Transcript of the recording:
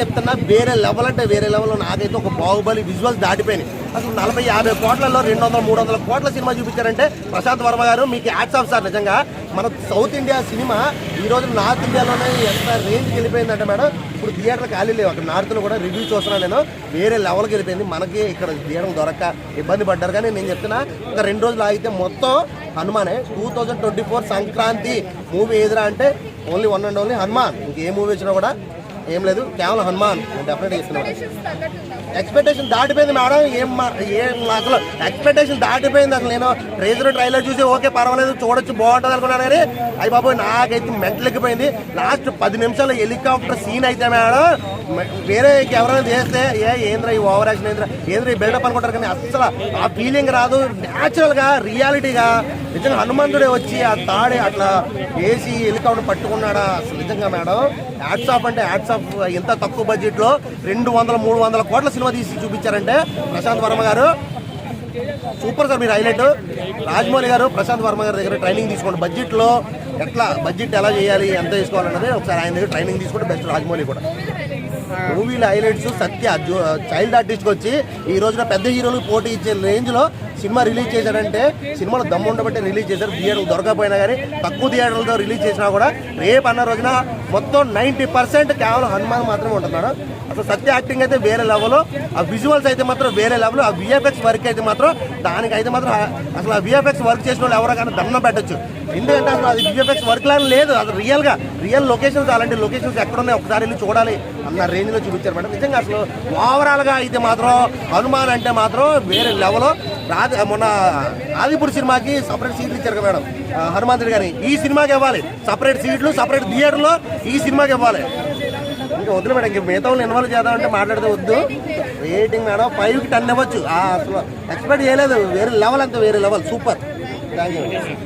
చెప్తున్నా వేరే లెవెల్ అంటే వేరే లెవెల్లో నాకైతే ఒక బాహుబలి విజువల్స్ దాటిపోయినాయి. అసలు నలభై యాభై కోట్లలో రెండు వందల మూడు వందల కోట్ల సినిమా చూపించారంటే ప్రశాంత్ వర్మ గారు మీకు యాడ్స్ ఆఫ్ సార్ నిజంగా. మన సౌత్ ఇండియా సినిమా ఈ రోజు నార్త్ ఇండియాలోనే ఎంత రేంజ్కి వెళ్ళిపోయిందంటే మేడం ఇప్పుడు థియేటర్ ఖాళీ లేవు. అక్కడ నార్త్లో కూడా రివ్యూ చూస్తున్నాను నేను. వేరే లెవెల్కి వెళ్ళిపోయింది. మనకి ఇక్కడ థియేటర్ దొరక్క ఇబ్బంది పడ్డారు. కానీ నేను చెప్తున్నా ఇంకా రెండు రోజులు ఆగితే మొత్తం హనుమానే. Two thousand twenty four Sankranti movie ఏదిరా అంటే only one and only Hanuman. ఇంకే మూవీ వచ్చినా కూడా ఏం లేదు కేవలం హనుమాన్. నేను డెఫినెట్గా ఎక్స్పెక్టేషన్ దాటిపోయింది మేడం. ఏం ఏం అసలు ఎక్స్పెక్టేషన్ దాటిపోయింది. అసలు నేను ట్రేజర్ ట్రైలర్ చూసి ఓకే పర్వాలేదు చూడొచ్చు బాగుంటుంది అనుకున్నాను కానీ అయ్యి బాబు నాకైతే మెంటల్ ఎక్కిపోయింది లాస్ట్ పది నిమిషాలు హెలికాప్టర్ సీన్ అయితే మేడం వేరే ఎవరైనా చేస్తే ఏ ఏంద్ర ఈ ఓవర్ యాక్షన్ ఏంద్ర? ఏంద్ర ఈ బిల్డప్ అనుకుంటారు కానీ అసలు ఆ ఫీలింగ్ రాదు. న్యాచురల్గా రియాలిటీగా నిజంగా హనుమంతుడే వచ్చి ఆ తాడి అట్లా వేసి హెలికాప్టర్ పట్టుకున్నాడా? అసలు నిజంగా మేడం యాడ్స్ ఆఫ్ అంటే యాడ్స్ ఆఫ్ ఎంత తక్కువ బడ్జెట్లో రెండు వందల మూడు వందల కోట్ల సినిమా తీసి చూపించారంటే ప్రశాంత్ వర్మ గారు. సూపర్ సార్ మీరు హైలైట్. రాజమౌళి గారు ప్రశాంత్ వర్మ గారి దగ్గర ట్రైనింగ్ తీసుకోండి. బడ్జెట్లో ఎట్లా బడ్జెట్ ఎలా చేయాలి ఎంత తీసుకోవాలన్నది ఒకసారి ఆయన దగ్గర ట్రైనింగ్ తీసుకుంటే బెస్ట్ రాజమౌళి కూడా. మూవీల హైలైట్స్ సత్య చైల్డ్ ఆర్టిస్ట్ వచ్చి ఈ రోజున పెద్ద హీరోలకు పోటీ ఇచ్చే రేంజ్లో సినిమా రిలీజ్ చేశారంటే సినిమాలో దమ్ము ఉండబట్టి రిలీజ్ చేశారు. థియేటర్లు దొరకకపోయినా కానీ తక్కువ థియేటర్లతో రిలీజ్ చేసినా కూడా రేపు అన్న రోజున మొత్తం నైంటీ పర్సెంట్ కేవలం హనుమాన్ మాత్రమే ఉంటుంది మేడం అసలు సత్య యాక్టింగ్ అయితే వేరే లెవెల్ ఆ విజువల్స్ అయితే మాత్రం వేరే లెవెల్ ఆ విఎఫ్ఎక్స్ వర్క్ అయితే మాత్రం దానికైతే మాత్రం అసలు ఆ విఎఫ్ఎక్స్ వర్క్ చేసిన వాళ్ళు ఎవరో కానీ దండం పెట్టచ్చు. ఎందుకంటే అసలు అది విఎఫ్ఎక్స్ వర్క్ లాగా లేదు. అది రియల్గా రియల్ లొకేషన్స్ అలాంటి లొకేషన్స్ ఎక్కడ ఉన్నాయి ఒకసారి వెళ్ళి చూడాలి అన్న రేంజ్ లో చూపించారు మేడం. నిజంగా అసలు ఓవరాల్గా అయితే మాత్రం హనుమాన్ అంటే మాత్రం వేరే లెవెల్. రాజ మొన్న ఆదిపూర్ సినిమాకి సపరేట్ సీట్లు ఇచ్చారు కదా మేడం. హనుమంతుడు హనుమంతుడి గారి ఈ సినిమాకి ఇవ్వాలి. సపరేట్ సీట్లు సపరేట్ థియేటర్లో ఈ సినిమాకి ఇవ్వాలి. ఇంకా వద్దు మేడం ఇంకా మిగతా వాళ్ళు ఇన్వాల్వ్ చేద్దామంటే మాట్లాడితే వద్దు. రేటింగ్ మేడం ఫైవ్కి టెన్ ఇవ్వచ్చు. ఆ, అసలు ఎక్స్పెక్ట్ చేయలేదు. వేరే లెవెల్ అంతా వేరే లెవెల్. సూపర్. Thank you